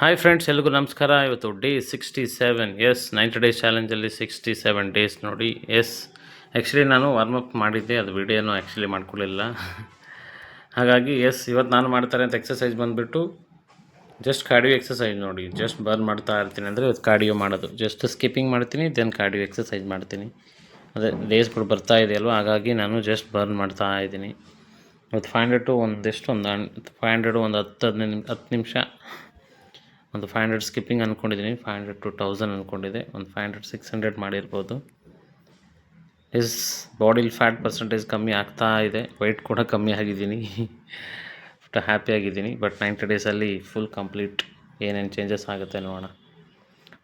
Hi friends ಎಲ್ರಿಗೂ ನಮಸ್ಕಾರ. ಇವತ್ತು day sixty seven yes ninety days ಚಾಲೆಂಜಲ್ಲಿ sixty seven days ನೋಡಿ. ಎಸ್ ಆ್ಯಕ್ಚುಲಿ ನಾನು ವಾರ್ಮಪ್ ಮಾಡಿದ್ದೆ. ಅದು ವಿಡಿಯೋನು ಆ್ಯಕ್ಚುಲಿ ಮಾಡ್ಕೊಳ್ಳಿಲ್ಲ ಹಾಗಾಗಿ ಎಸ್ ಇವತ್ತು ನಾನು ಮಾಡ್ತಾರೆ ಅಂತ ಎಕ್ಸಸೈಸ್ ಬಂದುಬಿಟ್ಟು ಜಸ್ಟ್ ಕಾರ್ಡಿಯೋ ಎಕ್ಸಸೈಸ್ ನೋಡಿ. ಜಸ್ಟ್ ಬರ್ನ್ ಮಾಡ್ತಾ ಇರ್ತೀನಿ ಅಂದರೆ ಇವತ್ತು ಕಾರ್ಡಿಯೋ ಮಾಡೋದು. ಜಸ್ಟ್ ಸ್ಕಿಪ್ಪಿಂಗ್ ಮಾಡ್ತೀನಿ ದೆನ್ ಕಾರ್ಡಿಯೋ ಎಕ್ಸಸೈಸ್ ಮಾಡ್ತೀನಿ. ಅದೇ ಡೇಸ್ಗಳು ಬರ್ತಾ ಇದೆಯಲ್ವ ಹಾಗಾಗಿ ನಾನು ಜಸ್ಟ್ ಬರ್ನ್ ಮಾಡ್ತಾ ಇದ್ದೀನಿ. ಇವತ್ತು ಫೈವ್ ಹಂಡ್ರೆಡ್ ಟು ಒಂದೆಷ್ಟು ಒಂದು ಫೈವ್ ಹಂಡ್ರೆಡ್ ಒಂದು ಹತ್ತು, ಹದಿನೈದು ಹತ್ತು ನಿಮಿಷ ಒಂದು ಫೈವ್ ಹಂಡ್ರೆಡ್ ಸ್ಕಿಪ್ಪಿಂಗ್ ಅಂದ್ಕೊಂಡಿದ್ದೀನಿ ಫೈವ್ ಹಂಡ್ರೆಡ್ ಟು ತೌಸಂಡ್ ಅಂದ್ಕೊಂಡಿದ್ದೆ ಒಂದು ಫೈವ್ ಹಂಡ್ರೆಡ್ ಸಿಕ್ಸ್ ಹಂಡ್ರೆಡ್ ಮಾಡಿರ್ಬೋದು. ಇಸ್ ಬಾಡಿಲಿ ಫ್ಯಾಟ್ ಪರ್ಸೆಂಟೇಜ್ ಕಮ್ಮಿ ಆಗ್ತಾ ಇದೆ. ವೆಯ್ಟ್ ಕೂಡ ಕಮ್ಮಿ ಆಗಿದ್ದೀನಿ. ಹ್ಯಾಪಿ ಆಗಿದ್ದೀನಿ. ಬಟ್ ನೈಂಟಿ ಡೇಸಲ್ಲಿ ಫುಲ್ ಕಂಪ್ಲೀಟ್ ಏನೇನು ಚೇಂಜಸ್ ಆಗುತ್ತೆ ನೋಡೋಣ.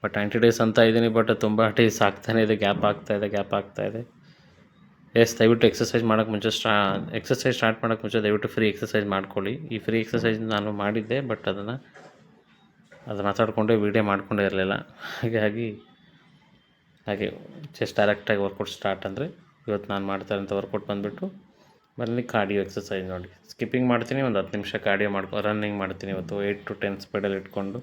ಬಟ್ ನೈಂಟಿ ಡೇಸ್ ಅಂತ ಇದ್ದೀನಿ ಬಟ್ ತುಂಬ ಡೇಸ್ ಆಗ್ತಾನೆ ಇದೆ. ಗ್ಯಾಪ್ ಆಗ್ತಾ ಇದೆ ಗ್ಯಾಪ್ ಆಗ್ತಾ ಇದೆ. ಎಸ್ ದಯವಿಟ್ಟು ಎಕ್ಸಸೈಸ್ ಮಾಡೋಕ್ಕೆ ಮುಂಚೆ ಸ್ಟಾ ಎಕ್ಸಸೈಸ್ ಸ್ಟಾರ್ಟ್ ಮಾಡೋಕ್ಕೆ ಮುಂಚೆ ದಯವಿಟ್ಟು ಫ್ರೀ ಎಕ್ಸಸೈಸ್ ಮಾಡ್ಕೊಳ್ಳಿ. ಈ ಫ್ರೀ ಎಕ್ಸಸೈಸ್ ನಾನು ಮಾಡಿದ್ದೆ ಬಟ್ ಅದನ್ನು ಅದು ಮಾತಾಡಿಕೊಂಡೆ ವೀಡಿಯೋ ಮಾಡಿಕೊಂಡೇ ಇರಲಿಲ್ಲ. ಹಾಗಾಗಿ ಹಾಗೆ ಜಸ್ಟ್ ಡೈರೆಕ್ಟಾಗಿ ವರ್ಕೌಟ್ ಸ್ಟಾರ್ಟ್ ಅಂದರೆ ಇವತ್ತು ನಾನು ಮಾಡ್ತಾ ಇರೋಂಥ ವರ್ಕೌಟ್ ಬಂದುಬಿಟ್ಟು ಬನ್ನಿ ಕಾರ್ಡಿಯೋ ಎಕ್ಸಸೈಸ್ ನೋಡಿ. ಸ್ಕಿಪ್ಪಿಂಗ್ ಮಾಡ್ತೀನಿ, ಒಂದು ಹತ್ತು ನಿಮಿಷ ಕಾರ್ಡಿಯೋ ಮಾಡ್ಕೊ ರನ್ನಿಂಗ್ ಮಾಡ್ತೀನಿ ಇವತ್ತು ಏಯ್ಟ್ ಟು ಟೆನ್ ಸ್ಪೀಡಲ್ಲಿ ಇಟ್ಕೊಂಡು.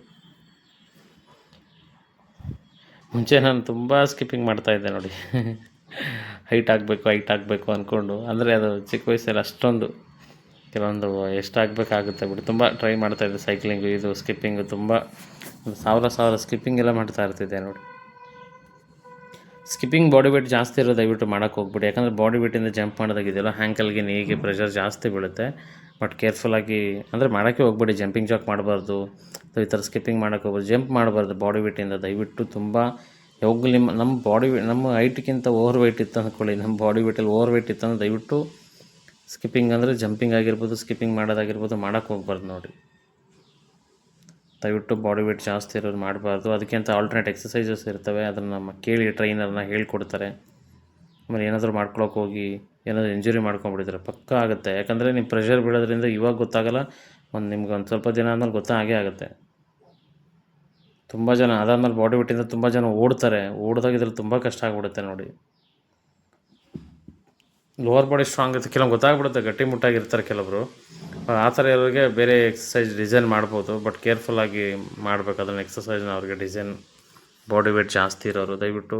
ಮುಂಚೆ ನಾನು ತುಂಬ ಸ್ಕಿಪ್ಪಿಂಗ್ ಮಾಡ್ತಾಯಿದ್ದೆ ನೋಡಿ. ಹೈಟ್ ಆಗಬೇಕು ಹೈಟ್ ಆಗಬೇಕು ಅಂದ್ಕೊಂಡು ಅಂದರೆ ಅದು ಚಿಕ್ಕ ವಯಸ್ಸಲ್ಲಿ ಅಷ್ಟೊಂದು ಕೆಲವೊಂದು ಎಷ್ಟಾಗಬೇಕಾಗುತ್ತೆ ಬಿಟ್ಟು ತುಂಬ ಟ್ರೈ ಮಾಡ್ತಾಯಿದ್ದೆ ಸೈಕ್ಲಿಂಗು ಇದು ಸ್ಕಿಪ್ಪಿಂಗು ತುಂಬ. ಸಾವಿರ ಸಾವಿರ ಸ್ಕಿಪ್ಪಿಂಗ್ ಎಲ್ಲ ಮಾಡ್ತಾ ಇರ್ತಿದ್ದೆ ನೋಡಿ. ಸ್ಕಿಪ್ಪಿಂಗ್ ಬಾಡಿ ವೇಟ್ ಜಾಸ್ತಿ ಇರೋ ದಯವಿಟ್ಟು ಮಾಡೋಕ್ಕೆ ಹೋಗ್ಬಿಡಿ. ಯಾಕಂದರೆ ಬಾಡಿ ವೇಟಿಂದ ಜಂಪ್ ಮಾಡೋದಾಗಿದೆಯಲ್ಲ ಹ್ಯಾಂಕಲ್ಗೆ ನೀಗೆ ಪ್ರೆಷರ್ ಜಾಸ್ತಿ ಬೀಳುತ್ತೆ. ಬಟ್ ಕೇರ್ಫುಲ್ಲಾಗಿ ಅಂದರೆ ಮಾಡೋಕ್ಕೆ ಹೋಗ್ಬೇಡಿ. ಜಂಪಿಂಗ್ ಜಾಕ್ ಮಾಡಬಾರ್ದು. ಈ ಥರ ಸ್ಕಿಪ್ಪಿಂಗ್ ಮಾಡೋಕ್ಕೆ ಹೋಗ್ಬೋದು ಜಂಪ್ ಮಾಡಬಾರ್ದು ಬಾಡಿ ವೇಟಿಂದ ದಯವಿಟ್ಟು ತುಂಬ. ಯಾವಾಗಲೂ ನಿಮ್ಮ, ನಮ್ಮ ಬಾಡಿ ನಮ್ಮ ಹೈಟ್ಗಿಂತ ಓವರ್ ವೆಯ್ಟ್ ಇತ್ತು ಅಂದ್ಕೊಳ್ಳಿ ನಮ್ಮ ಬಾಡಿ ವೇಟಲ್ಲಿ ಓವರ್ ವೆಯ್ಟ್ ಇತ್ತು ಅಂದರೆ ದಯವಿಟ್ಟು ಸ್ಕಿಪ್ಪಿಂಗ್ ಅಂದರೆ ಜಂಪಿಂಗ್ ಆಗಿರ್ಬೋದು ಸ್ಕಿಪ್ಪಿಂಗ್ ಮಾಡೋದಾಗಿರ್ಬೋದು ಮಾಡೋಕ್ಕೆ ಹೋಗ್ಬಾರ್ದು ನೋಡಿ ದಯವಿಟ್ಟು ಬಾಡಿ ವೇಟ್ ಜಾಸ್ತಿ ಇರೋರು ಮಾಡಬಾರ್ದು. ಅದಕ್ಕಿಂತ ಆಲ್ಟರ್ನೇಟ್ ಎಕ್ಸಸೈಸಸ್ ಇರ್ತವೆ. ಅದನ್ನು ನಮ್ಮ ಕೇಳಿ ಟ್ರೈನರ್ನ ಹೇಳ್ಕೊಡ್ತಾರೆ. ಆಮೇಲೆ ಏನಾದರೂ ಮಾಡ್ಕೊಳಕ್ಕೆ ಹೋಗಿ, ಏನಾದರೂ ಇಂಜುರಿ ಮಾಡ್ಕೊಂಡ್ಬಿಟ್ಟಿದ್ರೆ ಪಕ್ಕ ಆಗುತ್ತೆ. ಯಾಕಂದರೆ ನೀವು ಪ್ರೆಷರ್ ಬೀಳೋದ್ರಿಂದ ಇವಾಗ ಗೊತ್ತಾಗಲ್ಲ, ಒಂದು ನಿಮ್ಗೆ ಒಂದು ಸ್ವಲ್ಪ ದಿನ ಆದಮೇಲೆ ಗೊತ್ತಾಗೇ ಆಗುತ್ತೆ. ತುಂಬ ಜನ ಅದಾದಮೇಲೆ ಬಾಡಿ ವೇಟಿಂದ ತುಂಬ ಜನ ಓಡ್ತಾರೆ. ಓಡಿದಾಗ ಇದ್ರಲ್ಲಿ ತುಂಬ ಕಷ್ಟ ಆಗಿಬಿಡುತ್ತೆ ನೋಡಿ. ಲೋವರ್ ಬಾಡಿ ಸ್ಟ್ರಾಂಗ್ ಇರುತ್ತೆ. ಕೆಲವೊಂದು ಗೊತ್ತಾಗ್ಬಿಡುತ್ತೆ, ಗಟ್ಟಿ ಮುಟ್ಟಾಗಿರ್ತಾರೆ ಕೆಲವರು. ಆ ಥರ ಇರೋರಿಗೆ ಬೇರೆ ಎಕ್ಸಸೈಸ್ ಡಿಸೈನ್ ಮಾಡ್ಬೋದು ಬಟ್ ಕೇರ್ಫುಲ್ಲಾಗಿ ಮಾಡಬೇಕು. ಅದನ್ನು ಎಕ್ಸಸೈಸ್ನ ಅವ್ರಿಗೆ ಡಿಸೈನ್ ಬಾಡಿ ವೇಟ್ ಜಾಸ್ತಿ ಇರೋರು, ದಯವಿಟ್ಟು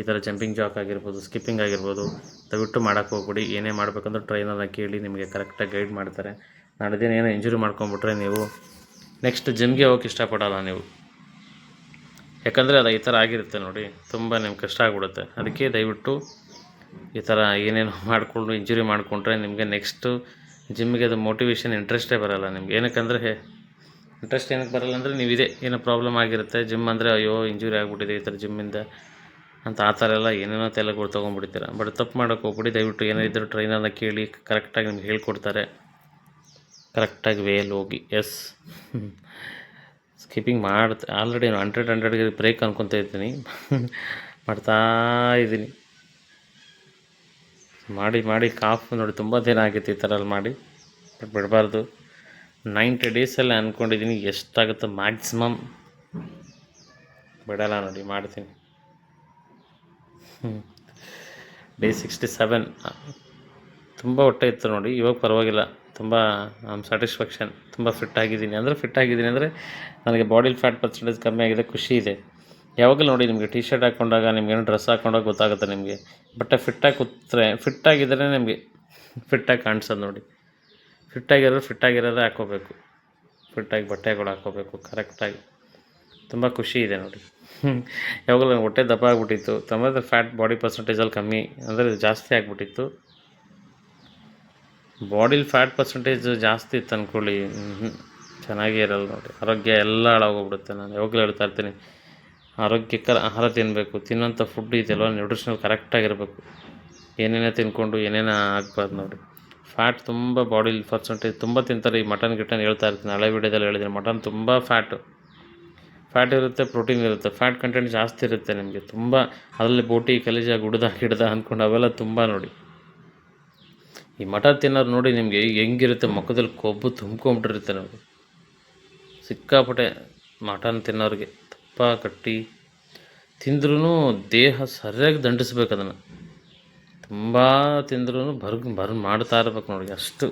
ಈ ಥರ ಜಂಪಿಂಗ್ ಜಾಕ್ ಆಗಿರ್ಬೋದು ಸ್ಕಿಪ್ಪಿಂಗ್ ಆಗಿರ್ಬೋದು, ದಯವಿಟ್ಟು ಮಾಡೋಕ್ಕೆ ಹೋಗ್ಬಿಡಿ. ಏನೇ ಮಾಡಬೇಕಂದ್ರೆ ಟ್ರೈನರ್ನ ಕೇಳಿ ನಿಮಗೆ ಕರೆಕ್ಟಾಗಿ ಗೈಡ್ ಮಾಡ್ತಾರೆ. ನಾಳೆ ದಿನ ಏನೋ ಇಂಜುರಿ ಮಾಡ್ಕೊಂಬಿಟ್ರೆ ನೀವು ನೆಕ್ಸ್ಟ್ ಜಿಮ್ಗೆ ಹೋಗಕ್ಕೆ ಇಷ್ಟಪಡೋಲ್ಲ ನೀವು. ಯಾಕಂದರೆ ಅದು ಈ ಥರ ಆಗಿರುತ್ತೆ ನೋಡಿ. ತುಂಬ ನಿಮ್ಗೆ ಕಷ್ಟ ಆಗಿಬಿಡುತ್ತೆ. ಅದಕ್ಕೆ ದಯವಿಟ್ಟು ಈ ಥರ ಏನೇನು ಮಾಡಿಕೊಂಡು ಇಂಜುರಿ ಮಾಡಿಕೊಂಡ್ರೆ ನಿಮಗೆ ನೆಕ್ಸ್ಟು ಜಿಮ್ಮಿಗೆ ಅದು ಮೋಟಿವೇಶನ್ ಇಂಟ್ರೆಸ್ಟೇ ಬರೋಲ್ಲ ನಿಮ್ಗೆ. ಏನಕ್ಕಂದರೆ ಇಂಟ್ರೆಸ್ಟ್ ಏನಕ್ಕೆ ಬರಲ್ಲ ಅಂದರೆ ನೀವು ಇದೆ, ಏನೋ ಪ್ರಾಬ್ಲಮ್ ಆಗಿರುತ್ತೆ ಜಿಮ್ ಅಂದರೆ ಅಯ್ಯೋ ಇಂಜುರಿ ಆಗಿಬಿಟ್ಟಿದೆ ಈ ಥರ ಜಿಮ್ಮಿಂದ ಅಂತ ಆ ಥರ ಎಲ್ಲ ಏನೇನೋ ತಲೆಗಳು ತೊಗೊಂಡ್ಬಿಡ್ತೀರ. ಬಟ್ ತಪ್ಪು ಮಾಡೋಕ್ಕೆ ಹೋಗ್ಬಿಡಿ, ದಯವಿಟ್ಟು ಏನೋ ಇದ್ದರೂ ಟ್ರೈನರ್ನ ಕೇಳಿ ಕರೆಕ್ಟಾಗಿ ನಿಮ್ಗೆ ಹೇಳ್ಕೊಡ್ತಾರೆ. ಕರೆಕ್ಟಾಗಿ ವೇಲ್ ಹೋಗಿ ಎಸ್ ಸ್ಕಿಪ್ಪಿಂಗ್ ಮಾಡ್ತಾ ಆಲ್ರೆಡಿ ಹಂಡ್ರೆಡ್ ಹಂಡ್ರೆಡ್ಗೆ ಬ್ರೇಕ್ ಅನ್ಕೊತಾ ಇದ್ದೀನಿ. ಮಾಡ್ತಾ ಇದ್ದೀನಿ. ಮಾಡಿ ಮಾಡಿ, ಕಾಫ್ ನೋಡಿ ತುಂಬ ದಿನ ಆಗಿತ್ತು ಈ ಥರ ಮಾಡಿ. ಬಟ್ ಬಿಡಬಾರ್ದು. ನೈಂಟಿ ಡೇಸಲ್ಲಿ ಅಂದ್ಕೊಂಡಿದ್ದೀನಿ ಎಷ್ಟಾಗುತ್ತೋ ಮ್ಯಾಕ್ಸಿಮಮ್. ಬಿಡಲ್ಲ ನೋಡಿ, ಮಾಡ್ತೀನಿ. Day sixty seven. ತುಂಬ ಹೊಟ್ಟೆ ಇತ್ತು ನೋಡಿ, ಇವಾಗ ಪರವಾಗಿಲ್ಲ. ತುಂಬ ಸ್ಯಾಟಿಸ್ಫ್ಯಾಕ್ಷನ್ ತುಂಬ ಫಿಟ್ ಆಗಿದ್ದೀನಿ. ಅಂದರೆ ಫಿಟ್ ಆಗಿದ್ದೀನಿ ಅಂದರೆ, ನನಗೆ ಬಾಡಿಲಿ ಫ್ಯಾಟ್ ಪರ್ಸೆಂಟೇಜ್ ಕಮ್ಮಿ ಆಗಿದೆ, ಖುಷಿ ಇದೆ. ಯಾವಾಗಲೂ ನೋಡಿ ನಿಮಗೆ ಟಿ ಶರ್ಟ್ ಹಾಕ್ಕೊಂಡಾಗ ನಿಮಗೇನು ಡ್ರೆಸ್ ಹಾಕ್ಕೊಂಡಾಗ ಗೊತ್ತಾಗುತ್ತೆ ನಿಮಗೆ. ಬಟ್ಟೆ ಫಿಟ್ಟಾಗಿ ಕೂತ್ರೆ ಫಿಟ್ಟಾಗಿದ್ದರೆ ನಿಮಗೆ ಫಿಟ್ಟಾಗಿ ಕಾಣಿಸೋದು ನೋಡಿ. ಫಿಟ್ಟಾಗಿರೋರು ಫಿಟ್ಟಾಗಿರೋದೇ ಹಾಕ್ಕೋಬೇಕು. ಫಿಟ್ಟಾಗಿ ಬಟ್ಟೆಗಳು ಹಾಕ್ಕೋಬೇಕು ಕರೆಕ್ಟಾಗಿ ತುಂಬ ಖುಷಿ ಇದೆ ನೋಡಿ. ಯಾವಾಗಲೂ ನಂಗೆ ಹೊಟ್ಟೆ ದಪ್ಪ ಆಗಿಬಿಟ್ಟಿತ್ತು. ತುಂಬ ಫ್ಯಾಟ್ ಬಾಡಿ ಪರ್ಸೆಂಟೇಜಲ್ಲಿ ಕಮ್ಮಿ, ಅಂದರೆ ಜಾಸ್ತಿ ಆಗಿಬಿಟ್ಟಿತ್ತು. ಬಾಡಿಲಿ ಫ್ಯಾಟ್ ಪರ್ಸೆಂಟೇಜ್ ಜಾಸ್ತಿ ಇತ್ತು ಅಂದ್ಕೊಳ್ಳಿ ಚೆನ್ನಾಗೇ ಇರಲ್ಲ ನೋಡಿ. ಆರೋಗ್ಯ ಎಲ್ಲ ಹಾಳಾಗೋಗ್ಬಿಡುತ್ತೆ. ನಾನು ಯಾವಾಗಲೂ ಹೇಳ್ತಾ ಇರ್ತೀನಿ. ಆರೋಗ್ಯಕರ ಆಹಾರ ತಿನ್ನಬೇಕು ತಿನ್ನೋಂಥ ಫುಡ್ ಇದೆಯಲ್ವ ನ್ಯೂಟ್ರಿಷನಲ್ ಕರೆಕ್ಟಾಗಿರಬೇಕು ಏನೇನೋ ತಿನ್ಕೊಂಡು ಏನೇನೋ ಆಗ್ಬಾರ್ದು ನೋಡಿ. ಫ್ಯಾಟ್ ತುಂಬ ಬಾಡಿಲಿ ಪರ್ಸೆಂಟೇಜ್ ತುಂಬ ತಿಂತಾರೆ ಈ ಮಟನ್ ಗಿಟನ್ ಹೇಳ್ತಾ ಇರ್ತೀನಿ. ಹಳೆ ವಿಡಿಯೋದಲ್ಲಿ ಹೇಳಿದ್ದೀನಿ. ಮಟನ್ ತುಂಬ ಫ್ಯಾಟು ಫ್ಯಾಟ್ ಇರುತ್ತೆ ಪ್ರೋಟೀನ್ ಇರುತ್ತೆ. ಫ್ಯಾಟ್ ಕಂಟೆಂಟ್ ಜಾಸ್ತಿ ಇರುತ್ತೆ ನಿಮಗೆ. ತುಂಬ ಅದರಲ್ಲಿ ಬೋಟಿ, ಕಲಿಜ, ಗುಡ್ದ, ಗಿಡ್ದ ಅಂದ್ಕೊಂಡು ಅವೆಲ್ಲ ತುಂಬ ನೋಡಿ. ಈ ಮಟನ್ ತಿನ್ನೋರು ನೋಡಿ ನಿಮಗೆ ಹೆಂಗಿರುತ್ತೆ. ಮುಖದಲ್ಲಿ ಕೊಬ್ಬು ತುಂಬ್ಕೊಂಬಿಟ್ಟಿರುತ್ತೆ ನೋಡಿ. ಸಿಕ್ಕಾಪಟ್ಟೆ ಮಟನ್ ತಿನ್ನೋರಿಗೆ. ಕಟ್ಟಿ ತಿಂದ್ರೂ ದೇಹ ಸರಿಯಾಗಿ ದಂಡಿಸ್ಬೇಕು ಅದನ್ನು. ತುಂಬ ತಿಂದ್ರೂ ಬರ್ಗ್, ಬರ್, ಮಾಡ್ತಾ ಇರ್ಬೇಕು ನೋಡಿ, ಅಷ್ಟು.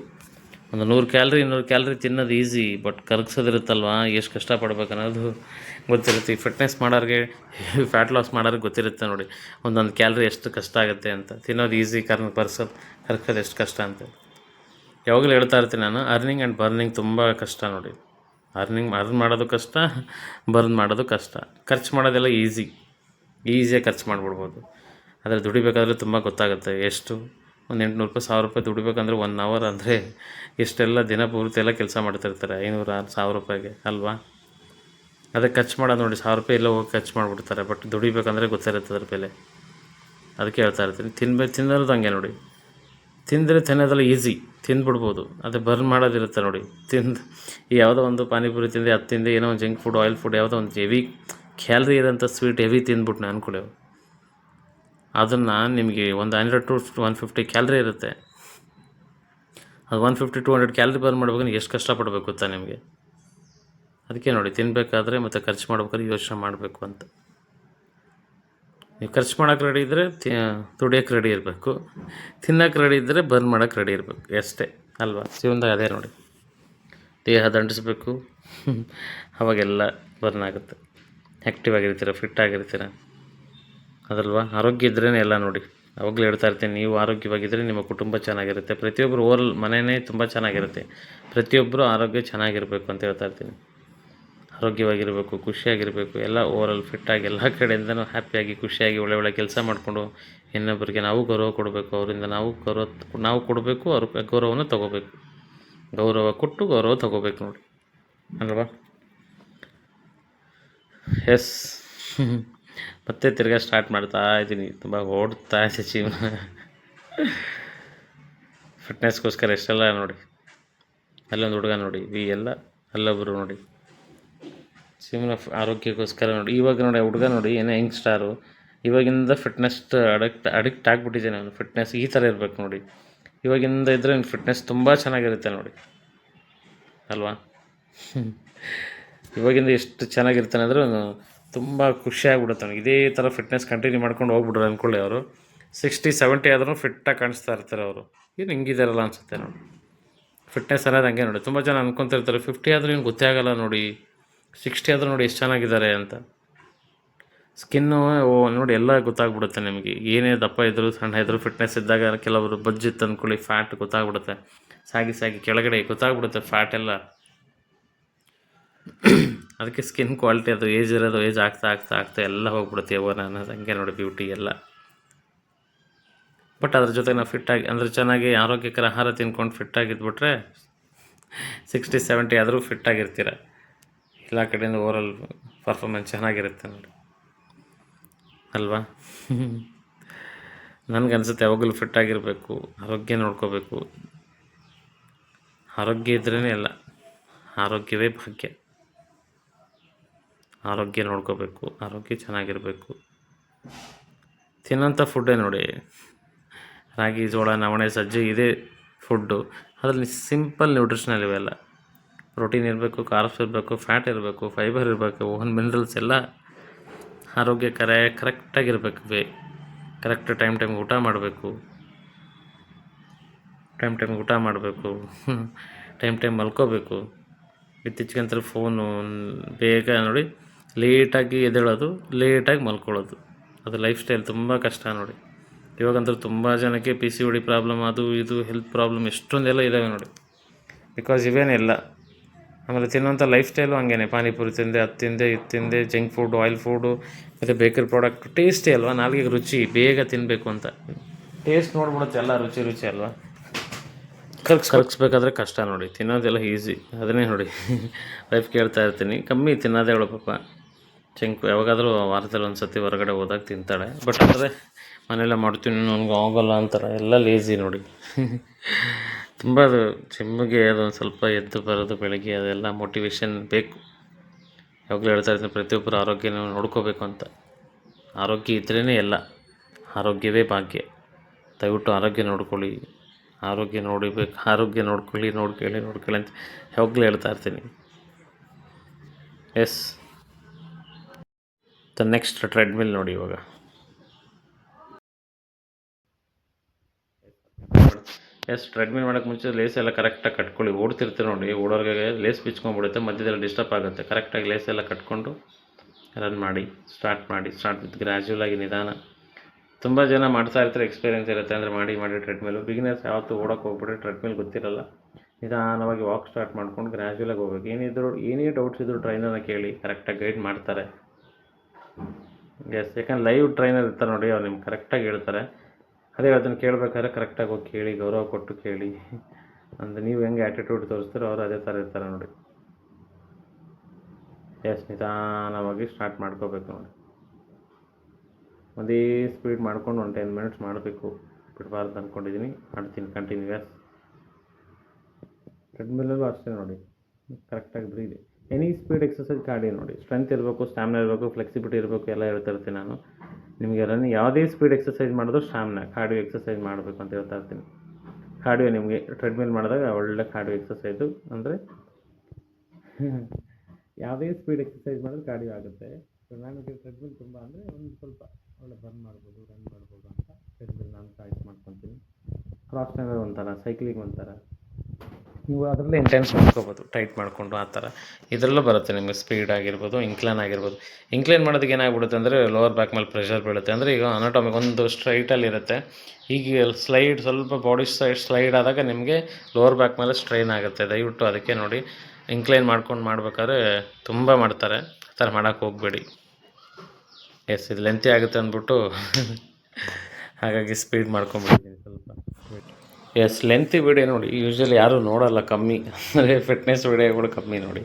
ಒಂದು ನೂರು ಕ್ಯಾಲ್ರಿ, ಇನ್ನೂರು ಕ್ಯಾಲ್ರಿ ತಿನ್ನೋದು ಈಸಿ, ಬಟ್ ಕರಗಿಸೋದಿರುತ್ತಲ್ವ, ಎಷ್ಟು ಕಷ್ಟಪಡ್ಬೇಕು ಅನ್ನೋದು ಗೊತ್ತಿರುತ್ತೆ. ಫಿಟ್ನೆಸ್ ಮಾಡೋರಿಗೆ ಫ್ಯಾಟ್ ಲಾಸ್ ಮಾಡೋರಿಗೆ ಗೊತ್ತಿರುತ್ತೆ ನೋಡಿ, ಒಂದೊಂದು ಕ್ಯಾಲ್ರಿ ಎಷ್ಟು ಕಷ್ಟ ಆಗುತ್ತೆ ಅಂತ. ತಿನ್ನೋದು ಈಸಿ ಕರ್ ಬರ್ಸೋದು ಕರ್ಕೋದು ಎಷ್ಟು ಕಷ್ಟ ಅಂತ. ಯಾವಾಗಲೂ ಹೇಳ್ತಾ ಇರ್ತೀನಿ ನಾನು ಅರ್ನಿಂಗ್ ಆ್ಯಂಡ್ ಬರ್ನಿಂಗ್ ತುಂಬ ಕಷ್ಟ ನೋಡಿ. ಅರ್ನಿಂಗ್ ಅರ್ನ್ ಮಾಡೋದು ಕಷ್ಟ, ಬರ್ನ್ ಮಾಡೋದು ಕಷ್ಟ. ಖರ್ಚು ಮಾಡೋದೆಲ್ಲ ಈಸಿ. ಈಸಿಯಾಗಿ ಖರ್ಚು ಮಾಡಿಬಿಡ್ಬೋದು. ಆದರೆ ದುಡಿಬೇಕಾದ್ರೆ ತುಂಬ ಗೊತ್ತಾಗುತ್ತೆ. ಎಷ್ಟು? ಒಂದು ಎಂಟುನೂರು ರೂಪಾಯಿ, ಸಾವಿರ ರೂಪಾಯಿ ದುಡಿಬೇಕಂದ್ರೆ ಒನ್ ಅವರ್ ಅಂದರೆ ಇಷ್ಟೆಲ್ಲ ದಿನ ಪೂರ್ತಿ ಎಲ್ಲ ಕೆಲಸ ಮಾಡ್ತಿರ್ತಾರೆ. ಐನೂರು, ಆರು ಸಾವಿರ ರೂಪಾಯಿಗೆ, ಅಲ್ವಾ? ಅದಕ್ಕೆ ಖರ್ಚು ಮಾಡೋದು ನೋಡಿ, ಸಾವಿರ ರೂಪಾಯಿ ಎಲ್ಲ ಹೋಗಿ ಖರ್ಚು ಮಾಡಿಬಿಡ್ತಾರೆ. ಬಟ್ ದುಡಿಬೇಕಂದ್ರೆ ಗೊತ್ತಿರುತ್ತೆ ಅದ್ರ ಬೆಲೆ. ಅದಕ್ಕೆ ಹೇಳ್ತಾ ಇರ್ತೀನಿ. ತಿನ್ಬೇಕು ತಿನ್ನೋದು ಹಂಗೆ ನೋಡಿ. ತಿಂದರೆ ತಿನ್ನೋದೆಲ್ಲ ಈಸಿ. ತಿಂದ್ಬಿಡ್ಬೋದು. ಅದೇ ಬರ್ನ್ ಮಾಡೋದಿರುತ್ತೆ ನೋಡಿ. ತಿಂದು ಯಾವುದೋ ಒಂದು ಪಾನಿಪುರಿ ತಿಂದೆ, ಅದು ತಿಂದೆ, ಏನೋ ಒಂದು ಜಂಕ್ ಫುಡ್, ಆಯಿಲ್ ಫುಡ್, ಯಾವುದೋ ಒಂದು ಹೆವಿ ಕ್ಯಾಲ್ರಿ ಇರೋಂಥ ಸ್ವೀಟ್ ಹೆವಿ ತಿಂದ್ಬಿಟ್ಟು ನಾನು ಅನ್ಕೊಳ್ಳಿ ಅದನ್ನು ನಿಮಗೆ ಒಂದು hundred two one fifty calorie ಇರುತ್ತೆ. ಅದು one fifty two hundred calorie burn ಮಾಡ್ಬೇಕಂದ್ರೆ ಎಷ್ಟು ಕಷ್ಟಪಡಬೇಕು ಗೊತ್ತಾ ನಿಮಗೆ? ಅದಕ್ಕೆ ನೋಡಿ ತಿನ್ನಬೇಕಾದ್ರೆ ಮತ್ತು ಖರ್ಚು ಮಾಡ್ಬೇಕಾದ್ರೆ ಯೋಚನೆ ಮಾಡಬೇಕು ಅಂತ. ನೀವು ಖರ್ಚು ಮಾಡೋಕೆ ರೆಡಿ ಇದ್ದರೆ ದುಡಿಯೋಕೆ ರೆಡಿ ಇರಬೇಕು. ತಿನ್ನೋಕೆ ರೆಡಿ ಇದ್ದರೆ ಬರ್ನ್ ಮಾಡೋಕೆ ರೆಡಿ ಇರಬೇಕು. ಅಷ್ಟೇ ಅಲ್ವಾ? ಜೀವನದಾಗ ಅದೇ ನೋಡಿ. ದೇಹ ದಂಡಿಸ್ಬೇಕು. ಅವಾಗೆಲ್ಲ ಬರ್ನ್ ಆಗುತ್ತೆ. ಆ್ಯಕ್ಟಿವ್ ಆಗಿರ್ತೀರ ಫಿಟ್ ಆಗಿರ್ತೀರ. ಅದಲ್ವಾ? ಆರೋಗ್ಯ ಇದ್ರೇ ಎಲ್ಲ ನೋಡಿ. ಅವಾಗಲೇ ಹೇಳ್ತಾ ಇರ್ತೀನಿ, ನೀವು ಆರೋಗ್ಯವಾಗಿದ್ದರೆ ನಿಮ್ಮ ಕುಟುಂಬ ಚೆನ್ನಾಗಿರುತ್ತೆ. ಪ್ರತಿಯೊಬ್ಬರು ಓರಲ್ ಮನೆಯೇ ತುಂಬ ಚೆನ್ನಾಗಿರುತ್ತೆ. ಪ್ರತಿಯೊಬ್ಬರು ಆರೋಗ್ಯ ಚೆನ್ನಾಗಿರಬೇಕು ಅಂತ ಹೇಳ್ತಾ ಇರ್ತೀನಿ. ಆರೋಗ್ಯವಾಗಿರಬೇಕು, ಖುಷಿಯಾಗಿರಬೇಕು, ಎಲ್ಲ ಓವರಾಲ್ ಫಿಟ್ಟಾಗಿ ಎಲ್ಲ ಕಡೆಯಿಂದನೂ ಹ್ಯಾಪಿಯಾಗಿ ಖುಷಿಯಾಗಿ, ಒಳ್ಳೆ ಒಳ್ಳೆ ಕೆಲಸ ಮಾಡಿಕೊಂಡು ಇನ್ನೊಬ್ಬರಿಗೆ ನಾವು ಗೌರವ ಕೊಡಬೇಕು, ಅವರಿಂದ ನಾವು ಗೌರವ ನಾವು ಕೊಡಬೇಕು, ಅವ್ರ ಗೌರವನ ತೊಗೋಬೇಕು. ಗೌರವ ಕೊಟ್ಟು ಗೌರವ ತೊಗೋಬೇಕು ನೋಡಿ. ಅಲ್ವಾ? ಎಸ್ ಮತ್ತೆ ತಿರ್ಗಾ ಸ್ಟಾರ್ಟ್ ಮಾಡ್ತಾ ಇದ್ದೀನಿ. ತುಂಬ ಓಡ್ತಾ ಇದೆ ಜೀವನ. ಫಿಟ್ನೆಸ್ಗೋಸ್ಕರ ಎಷ್ಟೆಲ್ಲ ನೋಡಿ. ಅಲ್ಲೊಂದು ಹುಡುಗ ನೋಡಿ ವಿ ಎಲ್ಲ ಅಲ್ಲೊಬ್ಬರು ನೋಡಿ. ಫ್- ಆರೋಗ್ಯಕ್ಕೋಸ್ಕರ ನೋಡಿ. ಇವಾಗ ನೋಡಿ ಹುಡುಗ ನೋಡಿ, ಏನೇ ಯಂಗ್ಸ್ಟಾರು ಇವಾಗಿಂದ ಫಿಟ್ನೆಸ್ ಅಡಿಕ್ಟ್ ಅಡಿಕ್ಟ್ ಆಗಿಬಿಟ್ಟಿದ್ದಾನೆ ಅವನು. ಫಿಟ್ನೆಸ್ ಈ ಥರ ಇರಬೇಕು ನೋಡಿ. ಇವಾಗಿಂದ ಇದ್ದರೆ ಫಿಟ್ನೆಸ್ ತುಂಬ ಚೆನ್ನಾಗಿರುತ್ತೆ ನೋಡಿ. ಅಲ್ವಾ? ಇವಾಗಿಂದ ಎಷ್ಟು ಚೆನ್ನಾಗಿರ್ತಾನೆ ಅಂದರೆ ಅವನು ತುಂಬ ಖುಷಿ ಆಗ್ಬಿಡುತ್ತೆ ಅವ್ನಿಗೆ. ಇದೇ ಥರ ಫಿಟ್ನೆಸ್ ಕಂಟಿನ್ಯೂ ಮಾಡ್ಕೊಂಡು ಹೋಗ್ಬಿಡ್ರು ಅಂದ್ಕೊಳ್ಳಿ ಅವರು. ಸಿಕ್ಸ್ಟಿ ಸೆವೆಂಟಿ ಆದ್ರೂ ಫಿಟ್ಟಾಗಿ ಕಾಣಿಸ್ತಾ ಇರ್ತಾರೆ ಅವರು. ಏನು ಹಿಂಗಿದಾರಲ್ಲ ಅನಿಸುತ್ತೆ ನೋಡಿ. ಫಿಟ್ನೆಸ್ ಅನ್ನೋದು ಹಂಗೆ ನೋಡಿ. ತುಂಬ ಜನ ಅನ್ಕೊತಿರ್ತಾರೆ ಫಿಫ್ಟಿ ಆದರೂ ಏನು ಗೊತ್ತೇ ಆಗಲ್ಲ ನೋಡಿ. ಸಿಕ್ಸ್ಟಿ ಆದರೂ ನೋಡಿ ಎಷ್ಟು ಚೆನ್ನಾಗಿದ್ದಾರೆ ಅಂತ. ಸ್ಕಿನ್ನು, ಓ, ನೋಡಿ ಎಲ್ಲ ಗೊತ್ತಾಗ್ಬಿಡುತ್ತೆ ನಿಮಗೆ. ಏನೇ ದಪ್ಪ ಇದ್ದರೂ ಸಣ್ಣ ಇದ್ದರೂ ಫಿಟ್ನೆಸ್ ಇದ್ದಾಗ ಕೆಲವರು ಬಜ್ಜಿತ್ತು ಅಂದ್ಕೊಳ್ಳಿ ಫ್ಯಾಟ್ ಗೊತ್ತಾಗ್ಬಿಡುತ್ತೆ. ಸಾಗಿ ಸಾಗಿ ಕೆಳಗಡೆ ಗೊತ್ತಾಗ್ಬಿಡುತ್ತೆ ಫ್ಯಾಟ್ ಎಲ್ಲ. ಅದಕ್ಕೆ ಸ್ಕಿನ್ ಕ್ವಾಲಿಟಿ ಅದು ಏಜ್ ಇರೋದು ಏಜ್ ಆಗ್ತಾ ಆಗ್ತಾ ಆಗ್ತಾ ಎಲ್ಲ ಹೋಗ್ಬಿಡುತ್ತೆ ಓ ನಾನು. ಹಂಗೆ ನೋಡಿ ಬ್ಯೂಟಿ ಎಲ್ಲ. ಬಟ್ ಅದ್ರ ಜೊತೆಗೆ ನಾವು ಫಿಟ್ಟಾಗಿ ಅಂದರೆ ಚೆನ್ನಾಗಿ ಆರೋಗ್ಯಕರ ಆಹಾರ ತಿನ್ಕೊಂಡು ಫಿಟ್ಟಾಗಿದ್ಬಿಟ್ರೆ ಸಿಕ್ಸ್ಟಿ ಸೆವೆಂಟಿ ಆದರೂ ಫಿಟ್ಟಾಗಿರ್ತೀರ ಎಲ್ಲ ಕಡೆಯಿಂದ ಓವರಲ್ ಪರ್ಫಾರ್ಮೆನ್ಸ್ ಚೆನ್ನಾಗಿರುತ್ತೆ ನೋಡಿ. ಅಲ್ವಾ? ನನಗನ್ಸುತ್ತೆ ಯಾವಾಗಲೂ ಫಿಟ್ಟಾಗಿರಬೇಕು ಆರೋಗ್ಯ ನೋಡ್ಕೋಬೇಕು. ಆರೋಗ್ಯ ಇದ್ರೇ ಎಲ್ಲ ಆರೋಗ್ಯವೇ ಭಾಗ್ಯ. ಆರೋಗ್ಯ ನೋಡ್ಕೋಬೇಕು ಆರೋಗ್ಯ ಚೆನ್ನಾಗಿರಬೇಕು. ತಿನ್ನೋಂಥ ಫುಡ್ಡೇ ನೋಡಿ. ರಾಗಿ ಜೋಳ ನವಣೆ ಸಜ್ಜೆ ಇದೇ ಫುಡ್ಡು ಅದರಲ್ಲಿ ಸಿಂಪಲ್ ನ್ಯೂಟ್ರಿಷನಲ್ ಇವೆಲ್ಲ ಪ್ರೋಟೀನ್ ಇರಬೇಕು ಕಾರ್ಬ್ಸ್ ಇರಬೇಕು ಫ್ಯಾಟ್ ಇರಬೇಕು ಫೈಬರ್ ಇರಬೇಕು ಓನ್ ಮಿನರಲ್ಸ್ ಎಲ್ಲ ಆರೋಗ್ಯಕರ ಕರೆಕ್ಟಾಗಿರ್ಬೇಕು ಬೇ. ಕರೆಕ್ಟ್ ಟೈಮ್ ಟೈಮ್ ಊಟ ಮಾಡಬೇಕು. ಟೈಮ್ ಟೈಮ್ ಊಟ ಮಾಡಬೇಕು. ಟೈಮ್ ಟೈಮ್ ಮಲ್ಕೋಬೇಕು. ಇತ್ತೀಚೆಗಂತೂ ಫೋನು ಬೇಗ ನೋಡಿ ಲೇಟಾಗಿ ಎದ್ದೇಳೋದು ಲೇಟಾಗಿ ಮಲ್ಕೊಳ್ಳೋದು. ಅದು ಲೈಫ್ ಸ್ಟೈಲ್ ತುಂಬ ಕಷ್ಟ ನೋಡಿ. ಇವಾಗಂತೂ ತುಂಬ ಜನಕ್ಕೆ ಪಿ ಸಿ ಡಿ ಪ್ರಾಬ್ಲಮ್ ಅದು ಇದು ಹೆಲ್ತ್ ಪ್ರಾಬ್ಲಮ್ ಎಷ್ಟೊಂದೆಲ್ಲ ಇದ್ದಾವೆ ನೋಡಿ. ಬಿಕಾಸ್ ಇವೇನಿಲ್ಲ. ಆಮೇಲೆ ತಿನ್ನುವಂಥ ಲೈಫ್ ಸ್ಟೈಲು ಹಂಗೇನೆ. ಪಾನಿಪುರಿ ತಿಂದೆ, ಅದು ತಿಂದೆ, ಇದು ತಿಂದೆ ಜಂಕ್ ಫುಡ್ ಆಯಿಲ್ ಫುಡು ಮತ್ತು ಬೇಕರಿ ಪ್ರಾಡಕ್ಟ್ ಟೇಸ್ಟೇ ಅಲ್ವಾ? ನಾಲ್ಗೆಗೆ ರುಚಿ, ಬೇಗ ತಿನ್ನಬೇಕು ಅಂತ. ಟೇಸ್ಟ್ ನೋಡ್ಬಿಡುತ್ತೆ ಎಲ್ಲ ರುಚಿ ರುಚಿ ಅಲ್ವಾ? ಕರ್ಕ್ಸ್ ಕರ್ಕ್ಸ್ಬೇಕಾದ್ರೆ ಕಷ್ಟ ನೋಡಿ. ತಿನ್ನೋದೆಲ್ಲ ಈಸಿ ಅದನ್ನೇ ನೋಡಿ. ಲೈಫ್ ಕೇಳ್ತಾ ಇರ್ತೀನಿ. ಕಮ್ಮಿ ತಿನ್ನೋದೇ ಹೇಳು ಪಾಪ. ಚೆಂಕು ಯಾವಾಗಾದರೂ ವಾರದಲ್ಲಿ ಒಂದು ಸತಿ ಹೊರಗಡೆ ಹೋದಾಗ ತಿಂತಾಳೆ. ಬಟ್ ಅಂದರೆ ಮನೆಯಲ್ಲ ಮಾಡ್ತೀನಿ, ನನಗೆ ಆಗೋಲ್ಲ ಅಂತಾರೆ. ಎಲ್ಲ ಲೇಜಿ ನೋಡಿ. ತುಂಬ ಅದು ಜಿಮ್ಮಿಗೆ ಅದೊಂದು ಸ್ವಲ್ಪ ಎದ್ದು ಬರೋದು, ಬೆಳಗ್ಗೆ ಅದೆಲ್ಲ ಮೋಟಿವೇಶನ್ ಬೇಕು. ಯಾವಾಗಲೂ ಹೇಳ್ತಾ ಇರ್ತೀನಿ, ಪ್ರತಿಯೊಬ್ಬರು ಆರೋಗ್ಯನ ನೋಡ್ಕೋಬೇಕು ಅಂತ. ಆರೋಗ್ಯ ಇದ್ರೇ ಎಲ್ಲ. ಆರೋಗ್ಯವೇ ಭಾಗ್ಯ. ದಯವಿಟ್ಟು ಆರೋಗ್ಯ ನೋಡ್ಕೊಳ್ಳಿ. ಆರೋಗ್ಯ ನೋಡಿಬೇಕು, ಆರೋಗ್ಯ ನೋಡ್ಕೊಳ್ಳಿ ನೋಡ್ಕೊಳ್ಳಿ ನೋಡ್ಕೊಳ್ಳಿ ಅಂತ ಯಾವಾಗಲೂ ಹೇಳ್ತಾ ಇರ್ತೀನಿ. ಎಸ್ ದ ನೆಕ್ಸ್ಟ್ ಟ್ರೆಡ್ಮಿಲ್ ನೋಡಿ ಇವಾಗ. ಎಸ್, ಟ್ರೆಡ್ಮಿಲ್ ಮಾಡೋಕೆ ಮುಂಚೆ ಲೇಸ್ ಎಲ್ಲ ಕರೆಕ್ಟಾಗಿ ಕಟ್ಕೊಳ್ಳಿ. ಓಡ್ತಿರ್ತೀರ ನೋಡಿ, ಓಡೋರ್ಗೆ ಲೇಸ್ ಬಿಚ್ಕೊಂಡ್ಬಿಡುತ್ತೆ, ಮಧ್ಯದಲ್ಲಿ ಡಿಸ್ಟರ್ಬ್ ಆಗುತ್ತೆ. ಕರೆಕ್ಟಾಗಿ ಲೇಸ್ ಎಲ್ಲ ಕಟ್ಕೊಂಡು ರನ್ ಮಾಡಿ ಸ್ಟಾರ್ಟ್ ಮಾಡಿ ಸ್ಟಾರ್ಟ್ ವಿತ್ ಗ್ರ್ಯಾಜುವಲ್ ಆಗಿ ನಿಧಾನ. ತುಂಬ ಜನ ಮಾಡ್ತಾ ಇರ್ತಾರೆ ಎಕ್ಸ್ಪೀರಿಯನ್ಸ್ ಇರುತ್ತೆ ಅಂದರೆ ಮಾಡಿ ಮಾಡಿ ಟ್ರೆಡ್ಮಿಲ್ಲು ಬಿಗಿನರ್ಸ್ ಯಾವತ್ತೂ ಓಡೋಕೆ ಹೋಗ್ಬಿಟ್ಟು ಟ್ರೆಡ್ಮಿಲ್ ಗೊತ್ತಿರಲ್ಲ. ನಿಧಾನವಾಗಿ ವಾಕ್ ಸ್ಟಾರ್ಟ್ ಮಾಡ್ಕೊಂಡು ಗ್ರ್ಯಾಜುವಲಾಗಿ ಹೋಗ್ಬೇಕು. ಏನಿದ್ರು, ಏನೇ ಡೌಟ್ಸ್ ಇದ್ದರೂ ಟ್ರೈನರ್ನ ಕೇಳಿ ಕರೆಕ್ಟಾಗಿ ಗೈಡ್ ಮಾಡ್ತಾರೆ. ಎಸ್ ಯಾಕಂದ್ರೆ ಲೈವ್ ಟ್ರೈನರ್ ಇರ್ತಾರೆ ನೋಡಿ ಅವ್ರು ನಿಮ್ಗೆ ಕರೆಕ್ಟಾಗಿ ಹೇಳ್ತಾರೆ. ಅದೇ ಅದನ್ನು ಕೇಳಬೇಕಾದ್ರೆ ಕರೆಕ್ಟಾಗಿ ಹೋಗಿ ಕೇಳಿ, ಗೌರವ ಕೊಟ್ಟು ಕೇಳಿ. ಅಂದರೆ ನೀವು ಹೆಂಗೆ ಆ್ಯಟಿಟ್ಯೂಡ್ ತೋರಿಸ್ತೀರೋ ಅವರು ಅದೇ ಥರ ಇರ್ತಾರೆ ನೋಡಿ. ಎಸ್ ನಿಧಾನವಾಗಿ ಸ್ಟಾರ್ಟ್ ಮಾಡ್ಕೋಬೇಕು ನೋಡಿ. ಒಂದೇ ಸ್ಪೀಡ್ ಮಾಡ್ಕೊಂಡು ಒಂದು ಟೆನ್ ಮಿನಿಟ್ಸ್ ಮಾಡಬೇಕು. ಬಿಡಬಾರ್ದು ಅಂದ್ಕೊಂಡಿದ್ದೀನಿ ಮಾಡ್ತೀನಿ ಕಂಟಿನ್ಯೂಯಸ್ ಟ್ರೆಡ್ಮಿಲ್ಲಲ್ಲೂ ಅಷ್ಟೇ ನೋಡಿ. ಕರೆಕ್ಟಾಗಿ ಬ್ರೀದಿ ಎನಿ ಸ್ಪೀಡ್ ಎಕ್ಸಸೈಸ್ ಕಾಡಿ ನೋಡಿ. ಸ್ಟ್ರೆಂತ್ ಇರಬೇಕು ಸ್ಟ್ಯಾಮಿನಾ ಇರಬೇಕು ಫ್ಲೆಕ್ಸಿಬಿಲಿಟಿ ಇರಬೇಕು, ಎಲ್ಲ ಹೇಳ್ತಾ ಇರ್ತೀನಿ ನಾನು. ನಿಮಗೆ ರನ್ ಯಾವುದೇ ಸ್ಪೀಡ್ ಎಕ್ಸಸೈಸ್ ಮಾಡಿದ್ರು ಸ್ಟ್ಯಾಮಿನಾ ಕಾರ್ಡಿಯೋ ಎಕ್ಸಸೈಸ್ ಮಾಡಬೇಕು ಅಂತ ಹೇಳ್ತಾ ಇರ್ತೀನಿ. ಕಾರ್ಡಿಯೋ ನಿಮಗೆ ಟ್ರೆಡ್ಮಿಲ್ ಮಾಡಿದಾಗ ಒಳ್ಳೆ ಕಾರ್ಡಿಯೋ ಎಕ್ಸಸೈಸು ಅಂದರೆ ಯಾವುದೇ ಸ್ಪೀಡ್ ಎಕ್ಸಸೈಸ್ ಮಾಡಿದ್ರೆ ಕಾರ್ಡಿಯೋ ಆಗುತ್ತೆ. ನನಗೆ ಟ್ರೆಡ್ಮಿಲ್ ತುಂಬ ಅಂದರೆ ಒಂದು ಸ್ವಲ್ಪ ಒಳ್ಳೆ ಬರ್ನ್ ಮಾಡ್ಬೋದು ರನ್ ಮಾಡ್ಬೋದು ಅಂತ ಟ್ರೆಡ್ಮಿಲ್ ನಾನು ಚಾಯ್ಸ್ ಮಾಡ್ಕೊತೀನಿ. ಕ್ರಾಸ್ ಟ್ರೈನರ್ ಒಂಥರ ಸೈಕ್ಲಿಂಗ್ ಒಂಥರ. ನೀವು ಅದರಲ್ಲೇ ಇಂಟೆನ್ಸ್ ಮಾಡ್ಕೋಬೋದು ಟೈಟ್ ಮಾಡಿಕೊಂಡು ಆ ಥರ. ಇದರಲ್ಲೂ ಬರುತ್ತೆ ನಿಮಗೆ ಸ್ಪೀಡ್ ಆಗಿರ್ಬೋದು ಇಂಕ್ಲೈನ್ ಆಗಿರ್ಬೋದು. ಇಂಕ್ಲೈನ್ ಮಾಡೋದಕ್ಕೆ ಏನಾಗ್ಬಿಡುತ್ತೆ ಅಂದರೆ ಲೋವರ್ ಬ್ಯಾಕ್ ಮೇಲೆ ಪ್ರೆಷರ್ ಬೀಳುತ್ತೆ. ಅಂದರೆ ಈಗ ಅನಾಟಮಿಕ್ ಒಂದು ಸ್ಟ್ರೈಟಲ್ಲಿರುತ್ತೆ ಈಗ ಸ್ಲೈಡ್ ಸ್ವಲ್ಪ ಬಾಡಿ ಸೈಡ್ ಸ್ಲೈಡ್ ಆದಾಗ ನಿಮಗೆ ಲೋವರ್ ಬ್ಯಾಕ್ ಮೇಲೆ ಸ್ಟ್ರೈನ್ ಆಗುತ್ತೆ. ದಯವಿಟ್ಟು ಅದಕ್ಕೆ ನೋಡಿ. ಇಂಕ್ಲೈನ್ ಮಾಡ್ಕೊಂಡು ಮಾಡ್ಬೇಕಾದ್ರೆ ತುಂಬ ಮಾಡ್ತಾರೆ. ಆ ಥರ ಮಾಡೋಕ್ಕೆ ಹೋಗಬೇಡಿ. ಎಸ್ ಇದು ಲೆಂತಿ ಆಗುತ್ತೆ ಅಂದ್ಬಿಟ್ಟು ಹಾಗಾಗಿ ಸ್ಪೀಡ್ ಮಾಡ್ಕೊಂಬಿಡ್ತೀನಿ ಸ್ವಲ್ಪ. ಎಸ್ ಲೆಂತಿ ವಿಡಿಯೋ ನೋಡಿ. ಯೂಶ್ವಲಿ ಯಾರೂ ನೋಡಲ್ಲ ಕಮ್ಮಿ. ಅಂದರೆ ಫಿಟ್ನೆಸ್ ವಿಡಿಯೋಗಳು ಕಮ್ಮಿ ನೋಡಿ.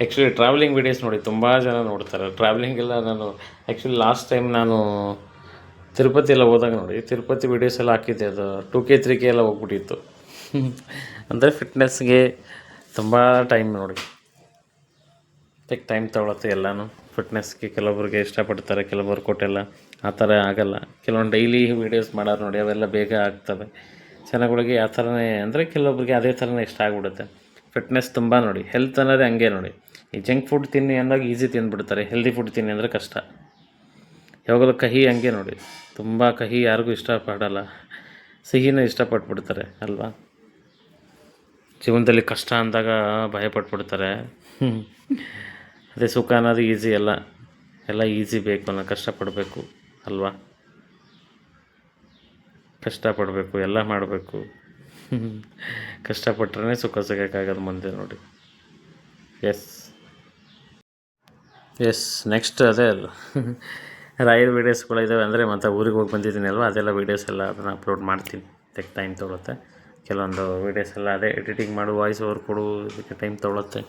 ಆ್ಯಕ್ಚುಲಿ ಟ್ರಾವೆಲಿಂಗ್ ವೀಡಿಯೋಸ್ ನೋಡಿ ತುಂಬ ಜನ ನೋಡ್ತಾರೆ. ಟ್ರಾವೆಲಿಂಗ್ ಎಲ್ಲ ನಾನು ಆ್ಯಕ್ಚುಲಿ ಲಾಸ್ಟ್ ಟೈಮ್ ನಾನು ತಿರುಪತಿ ಎಲ್ಲ ಹೋದಾಗ ನೋಡಿ, ತಿರುಪತಿ ವೀಡಿಯೋಸ್ ಎಲ್ಲ ಹಾಕಿದ್ದೆ. ಅದು ಟು ಕೆ ತ್ರೀ ಕೆ ಎಲ್ಲ ಹೋಗ್ಬಿಟ್ಟಿತ್ತು. ಅಂದರೆ ಫಿಟ್ನೆಸ್ಗೆ ತುಂಬ ಟೈಮ್ ನೋಡಿ. ಟೆಕ್ ಟೈಮ್ ತೊಗೊಳತ್ತೆ ಎಲ್ಲನೂ. ಫಿಟ್ನೆಸ್ಗೆ ಕೆಲವೊಬ್ರಿಗೆ ಇಷ್ಟಪಡ್ತಾರೆ, ಕೆಲವೊಬ್ರು ಕೊಟ್ಟೆಲ್ಲ ಆ ಥರ ಆಗಲ್ಲ. ಕೆಲವೊಂದು ಡೈಲಿ ವೀಡಿಯೋಸ್ ಮಾಡೋರು ನೋಡಿ, ಅವೆಲ್ಲ ಬೇಗ ಆಗ್ತವೆ. ಜನಗಳಿಗೆ ಯಾವ ಥರನೇ ಅಂದರೆ ಕೆಲವೊಬ್ರಿಗೆ ಅದೇ ಥರನೇ ಇಷ್ಟ ಆಗಿಬಿಡುತ್ತೆ. ಫಿಟ್ನೆಸ್ ತುಂಬ ನೋಡಿ. ಹೆಲ್ತ್ ಅನ್ನೋದೇ ಹಂಗೆ ನೋಡಿ. ಈ ಜಂಕ್ ಫುಡ್ ತಿನ್ನಿ ಅಂದಾಗ ಈಸಿ ತಿಂದ್ಬಿಡ್ತಾರೆ. ಹೆಲ್ದಿ ಫುಡ್ ತಿನ್ನಿ ಅಂದರೆ ಕಷ್ಟ. ಯಾವಾಗಲೂ ಕಹಿ ಹಂಗೆ ನೋಡಿ. ತುಂಬ ಕಹಿ ಯಾರಿಗೂ ಇಷ್ಟಪಡಲ್ಲ. ಸಿಹಿನ ಇಷ್ಟಪಟ್ಬಿಡ್ತಾರೆ, ಅಲ್ವಾ? ಜೀವನದಲ್ಲಿ ಕಷ್ಟ ಅಂದಾಗ ಭಯಪಟ್ಬಿಡ್ತಾರೆ. ಅದೇ ಸುಖ ಅನ್ನೋದು ಈಸಿ ಅಲ್ಲ. ಎಲ್ಲ ಈಸಿ ಬೇಕು ಅನ್ನೋ ಕಷ್ಟಪಡಬೇಕು, ಅಲ್ವಾ? ಕಷ್ಟಪಡಬೇಕು, ಎಲ್ಲ ಮಾಡಬೇಕು. ಕಷ್ಟಪಟ್ರೇ ಸುಖ ಸಿಗೋಕ್ಕಾಗೋದು ಮುಂದೆ ನೋಡಿ. ಎಸ್ ಎಸ್ ನೆಕ್ಸ್ಟ್ ಅದೇ ಅಲ್ಲ. ರಾಯರ್ ವೀಡಿಯೋಸ್ಗಳಿದ್ದಾವೆ ಅಂದರೆ ಮತ್ತು ಊರಿಗೆ ಹೋಗಿ ಬಂದಿದ್ದೀನಿ ಅಲ್ವಾ? ಅದೆಲ್ಲ ವೀಡಿಯೋಸ್ ಎಲ್ಲ ಅದನ್ನು ಅಪ್ಲೋಡ್ ಮಾಡ್ತೀನಿ. ತೆಕ್ ಟೈಮ್ ತೊಗೊಳುತ್ತೆ. ಕೆಲವೊಂದು ವೀಡಿಯೋಸ್ ಎಲ್ಲ ಅದೇ ಎಡಿಟಿಂಗ್ ಮಾಡು ವಾಯ್ಸ್ ಓವರ್ ಕೊಡು, ಇದಕ್ಕೆ ಟೈಮ್ ತೊಗೊಳುತ್ತೆ.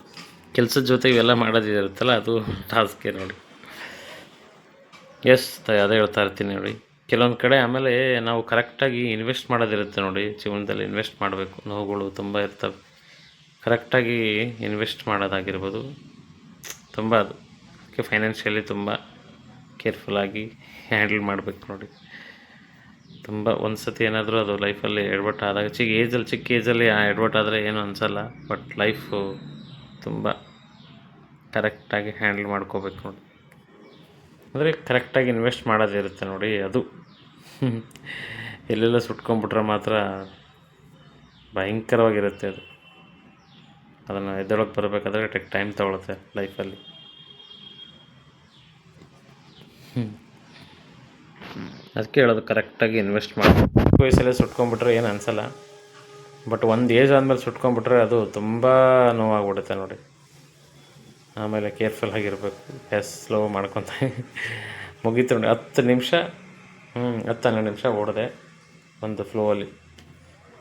ಕೆಲಸದ ಜೊತೆ ಇವೆಲ್ಲ ಮಾಡೋದಿರುತ್ತಲ್ಲ ಅದು ಟಾಸ್ಕೇ ನೋಡಿ. ಎಸ್ ಅದೇ ಹೇಳ್ತಾ ಇರ್ತೀನಿ ನೋಡಿ. ಕೆಲವೊಂದು ಕಡೆ ಆಮೇಲೆ ನಾವು ಕರೆಕ್ಟಾಗಿ ಇನ್ವೆಸ್ಟ್ ಮಾಡೋದಿರುತ್ತೆ ನೋಡಿ ಜೀವನದಲ್ಲಿ ಇನ್ವೆಸ್ಟ್ ಮಾಡಬೇಕು. ನೋವುಗಳು ತುಂಬ ಇರ್ತವೆ. ಕರೆಕ್ಟಾಗಿ ಇನ್ವೆಸ್ಟ್ ಮಾಡೋದಾಗಿರ್ಬೋದು. ತುಂಬ ಅದು. ಅದಕ್ಕೆ ಫೈನಾನ್ಷಿಯಲಿ ತುಂಬ ಕೇರ್ಫುಲ್ಲಾಗಿ ಹ್ಯಾಂಡಲ್ ಮಾಡಬೇಕು ನೋಡಿ. ತುಂಬ ಒಂದು ಸತಿ ಏನಾದರೂ ಅದು ಲೈಫಲ್ಲಿ ಎಡ್ವರ್ಟ್ ಆದಾಗ, ಚಿಕ್ಕ ಏಜಲ್ಲಿ ಚಿಕ್ಕ ಏಜಲ್ಲಿ ಎಡ್ವರ್ಟ್ ಆದರೆ ಏನೂ ಅನಿಸಲ್ಲ. ಬಟ್ ಲೈಫು ತುಂಬ ಕರೆಕ್ಟಾಗಿ ಹ್ಯಾಂಡಲ್ ಮಾಡ್ಕೋಬೇಕು ನೋಡಿ. ಅಂದರೆ ಕರೆಕ್ಟಾಗಿ ಇನ್ವೆಸ್ಟ್ ಮಾಡೋದಿರುತ್ತೆ ನೋಡಿ ಅದು. ಎಲ್ಲೆಲ್ಲ ಸುಟ್ಕೊಂಡ್ಬಿಟ್ರೆ ಮಾತ್ರ ಭಯಂಕರವಾಗಿರುತ್ತೆ ಅದು. ಅದನ್ನು ಎದ್ದೊಳಗೆ ಬರಬೇಕಾದ್ರೆ ಟೆಕ್ ಟೈಮ್ ತೊಗೊಳುತ್ತೆ ಲೈಫಲ್ಲಿ ಅದಕ್ಕೆ ಹೇಳೋದು ಕರೆಕ್ಟಾಗಿ ಇನ್ವೆಸ್ಟ್ ಮಾಡಿ. ಚಿಕ್ಕ ವಯಸ್ಸಲ್ಲೇ ಸುಟ್ಕೊಂಡ್ಬಿಟ್ರೆ ಏನು ಅನಿಸಲ್ಲ. ಬಟ್ ಒಂದು ಏಜ್ ಆದಮೇಲೆ ಸುಟ್ಕೊಂಡ್ಬಿಟ್ರೆ ಅದು ತುಂಬ ನೋವಾಗ್ಬಿಡುತ್ತೆ ನೋಡಿ. ಆಮೇಲೆ ಕೇರ್ಫುಲ್ ಆಗಿರಬೇಕು. ಗ್ಯಾಸ್ ಸ್ಲೋ ಮಾಡ್ಕೊತ. ಮುಗೀತು ನೋಡಿ, ಹತ್ತು ನಿಮಿಷ ಹ್ಞೂ ಹತ್ತು ಹನ್ನೆರಡು ನಿಮಿಷ ಓಡಿದೆ ಒಂದು ಫ್ಲೋವಲ್ಲಿ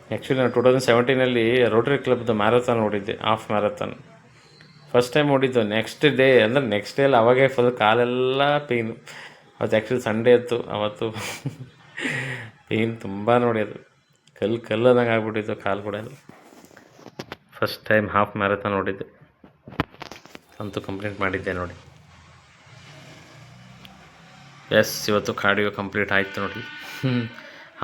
ಆ್ಯಕ್ಚುಲಿ ನಾನು ಟೂ ತೌಸಂಡ್ ಸೆವೆಂಟೀನಲ್ಲಿ ರೋಟರಿ ಕ್ಲಬ್ದು ಮ್ಯಾರಥಾನ್ ಓಡಿದ್ದೆ ಹಾಫ್ ಮ್ಯಾರಥಾನ್ ಫಸ್ಟ್ ಟೈಮ್ ಓಡಿದ್ದು ನೆಕ್ಸ್ಟ್ ಡೇ ಅಂದರೆ ನೆಕ್ಸ್ಟ್ ಡೇಲಿ ಅವಾಗೇ ಫುಲ್ ಕಾಲೆಲ್ಲ ಪೇಯ್ನು ಅದು ಆ್ಯಕ್ಚುಲಿ ಸಂಡೇ ಇತ್ತು, ಅವತ್ತು ಪೇಯ್ನ್ ತುಂಬ ಅದು. ಕಲ್ಲು ಕಲ್ಲದಂಗೆ ಆಗ್ಬಿಟ್ಟಿತ್ತು ಕಾಲು ಕೂಡ ಫಸ್ಟ್ ಟೈಮ್ ಹಾಫ್ ಮ್ಯಾರಥಾನ್ ಓಡಿದ್ದೆ. ಅಂತೂ ಕಂಪ್ಲೀಟ್ ಮಾಡಿದ್ದೆ ನೋಡಿ. ಎಸ್ ಇವತ್ತು ಕಾರ್ಡಿಯೋ ಕಂಪ್ಲೀಟ್ ಆಯಿತು ನೋಡಿ.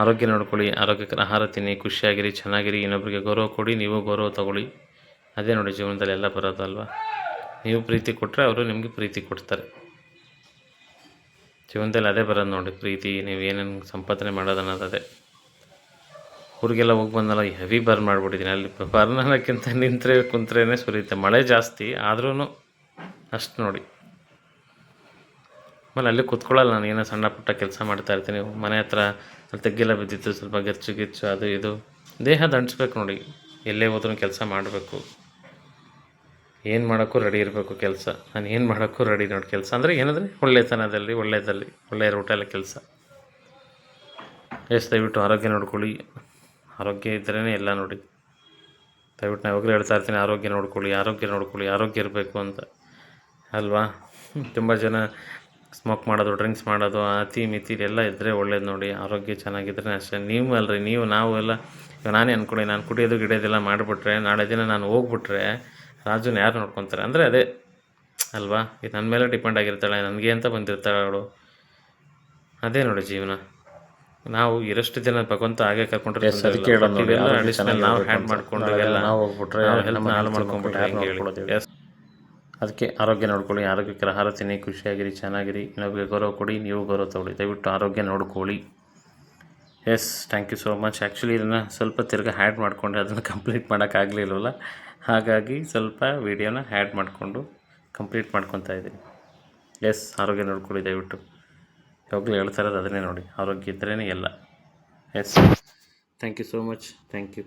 ಆರೋಗ್ಯ ನೋಡ್ಕೊಳ್ಳಿ, ಆರೋಗ್ಯಕರ ಆಹಾರ ತಿನ್ನಿ, ಖುಷಿಯಾಗಿರಿ, ಚೆನ್ನಾಗಿರಿ ಇನ್ನೊಬ್ಬರಿಗೆ ಗೌರವ ಕೊಡಿ, ನೀವು ಗೌರವ ತಗೊಳ್ಳಿ. ಅದೇ ನೋಡಿ ಜೀವನದಲ್ಲಿ ಎಲ್ಲ ಬರೋದಲ್ವಾ? ನೀವು ಪ್ರೀತಿ ಕೊಟ್ಟರೆ ಅವರು ನಿಮಗೆ ಪ್ರೀತಿ ಕೊಡ್ತಾರೆ. ಜೀವನದಲ್ಲಿ ಅದೇ ಬರೋದು ನೋಡಿ, ಪ್ರೀತಿ, ನೀವು ಏನೇನು ಸಂಪಾದನೆ ಮಾಡೋದು ಅನ್ನೋದು ಅದೇ ಊರಿಗೆಲ್ಲ ಹೋಗಿ ಬಂದಲ್ಲ ಹೆವಿ ಬರ್ನ್ ಮಾಡಿಬಿಟ್ಟಿದ್ದೀನಿ. ಅಲ್ಲಿ ಬರ್ನ್ ಅನ್ನೋಕ್ಕಿಂತ ನಿಂತರೆ ಕುಂತ್ರೇ ಸುರಿಯುತ್ತೆ. ಮಳೆ ಜಾಸ್ತಿ ಆದ್ರೂ ಅಷ್ಟು ನೋಡಿ. ಆಮೇಲೆ ಅಲ್ಲಿ ಕೂತ್ಕೊಳ್ಳಲ್ಲ ನಾನು, ಏನೋ ಸಣ್ಣ ಪುಟ್ಟ ಕೆಲಸ ಮಾಡ್ತಾ ಇರ್ತೀನಿ, ಮನೆ ಹತ್ರ ಅಲ್ಲಿ ತೆಗ್ಗೆಲ್ಲ ಬಿದ್ದಿತ್ತು, ಸ್ವಲ್ಪ ಗೆಚ್ಚು ಗಿಚ್ಚು, ಅದು ಇದು. ದೇಹ ದಂಡಿಸ್ಬೇಕು ನೋಡಿ, ಎಲ್ಲೇ ಹೋದ್ರೂ ಕೆಲಸ ಮಾಡಬೇಕು. ಏನು ಮಾಡೋಕ್ಕೂ ರೆಡಿ ಇರಬೇಕು ಕೆಲಸ. ನಾನು ಏನು ಮಾಡೋಕ್ಕೂ ರೆಡಿ ನೋಡಿ ಕೆಲಸ. ಅಂದರೆ ಏನಂದರೆ, ಒಳ್ಳೆತನದಲ್ಲಿ ಒಳ್ಳೆಯದಲ್ಲಿ ಒಳ್ಳೆಯ ರೂಟಲ್ಲಿ ಕೆಲಸ. ಎಷ್ಟು ದಯವಿಟ್ಟು ಆರೋಗ್ಯ ನೋಡ್ಕೊಳ್ಳಿ. ಆರೋಗ್ಯ ಇದ್ರೇ ಎಲ್ಲ ನೋಡಿ. ದಯವಿಟ್ಟು ನಾನು ಯಾವಾಗಲೂ ಹೇಳ್ತಾ ಇರ್ತೀನಿ, ಆರೋಗ್ಯ ನೋಡ್ಕೊಳ್ಳಿ ಆರೋಗ್ಯ ನೋಡ್ಕೊಳ್ಳಿ, ಆರೋಗ್ಯ ಇರಬೇಕು ಅಂತ. ಅಲ್ವಾ? ತುಂಬ ಜನ ಸ್ಮೋಕ್ ಮಾಡೋದು ಡ್ರಿಂಕ್ಸ್ ಮಾಡೋದು ಅತಿ ಮಿತಿ ಎಲ್ಲ ಇದ್ದರೆ ಒಳ್ಳೇದು ನೋಡಿ. ಆರೋಗ್ಯ ಚೆನ್ನಾಗಿದ್ರೆ ಅಷ್ಟೇ. ನೀವು ಅಲ್ರಿ ನೀವು ನಾವು ಎಲ್ಲ ಇವಾಗ ನಾನೇ ಅಂದ್ಕೊಳ್ಳಿ ನಾನು ಕುಡಿಯೋದು ಗಿಡಿಯೋದೆಲ್ಲ ಮಾಡಿಬಿಟ್ರೆ ನಾಳೆ ದಿನ ನಾನು ಹೋಗ್ಬಿಟ್ರೆ ರಾಜುನ ಯಾರು ನೋಡ್ಕೊತಾರೆ? ಅಂದರೆ ಅದೇ ಅಲ್ವಾ? ಇದು ನನ್ನ ಮೇಲೆ ಡಿಪೆಂಡ್ ಆಗಿರ್ತಾಳೆ ನನಗೆ ಅಂತ ಬಂದಿರ್ತಾಳೆ ಅವಳು. ಅದೇ ನೋಡಿ ಜೀವನ. ನಾವು ಇರಷ್ಟು ಜನ ಭಗವಂತ ಹಾಗೆ ಕರ್ಕೊಂಡ್ರೆ ನಾವು ಹ್ಯಾಂಡ್ ಮಾಡ್ಕೊಂಡು ಎಲ್ಲ ನಾವು ಹೋಗ್ಬಿಟ್ರೆ ಹಾಳು. ಮಾಡ್ಕೊಂಡ್ಬಿಟ್ರೆ ಯಾರು ಹೆಂಗೆ ಹೇಳಿ ನೋಡ್ಕೊಳ್ಳೋದು? ಎಸ್ ಅದಕ್ಕೆ ಆರೋಗ್ಯ ನೋಡ್ಕೊಳ್ಳಿ, ಆರೋಗ್ಯಕರ ಆಹಾರ ತಿನ್ನಿ, ಖುಷಿಯಾಗಿರಿ, ಚೆನ್ನಾಗಿರಿ. ನಮಗೆ ಗೌರವ ಕೊಡಿ, ನೀವು ಗೌರವ ತಗೊಳ್ಳಿ. ದಯವಿಟ್ಟು ಆರೋಗ್ಯ ನೋಡ್ಕೊಳ್ಳಿ. Yes thank you so much actually ಇದನ್ನು ಸ್ವಲ್ಪ ತಿರ್ಗಿ ಹ್ಯಾಡ್ ಮಾಡಿಕೊಂಡೆ. ಅದನ್ನು ಕಂಪ್ಲೀಟ್ ಮಾಡೋಕ್ಕಾಗಲಿಲ್ವಲ್ಲ ಹಾಗಾಗಿ ಸ್ವಲ್ಪ ವೀಡಿಯೋನ ಹ್ಯಾಡ್ ಮಾಡಿಕೊಂಡು ಕಂಪ್ಲೀಟ್ ಮಾಡ್ಕೊತಾ ಇದ್ದೀನಿ. ಎಸ್ ಆರೋಗ್ಯ ನೋಡ್ಕೊಳ್ಳಿ ದಯವಿಟ್ಟು. ಯಾವಾಗಲೂ ಹೇಳ್ತಾ ಇರೋದು ಅದನ್ನೇ ನೋಡಿ. ಆರೋಗ್ಯ ಇದ್ರೇ ಎಲ್ಲ. Yes thank you so much thank you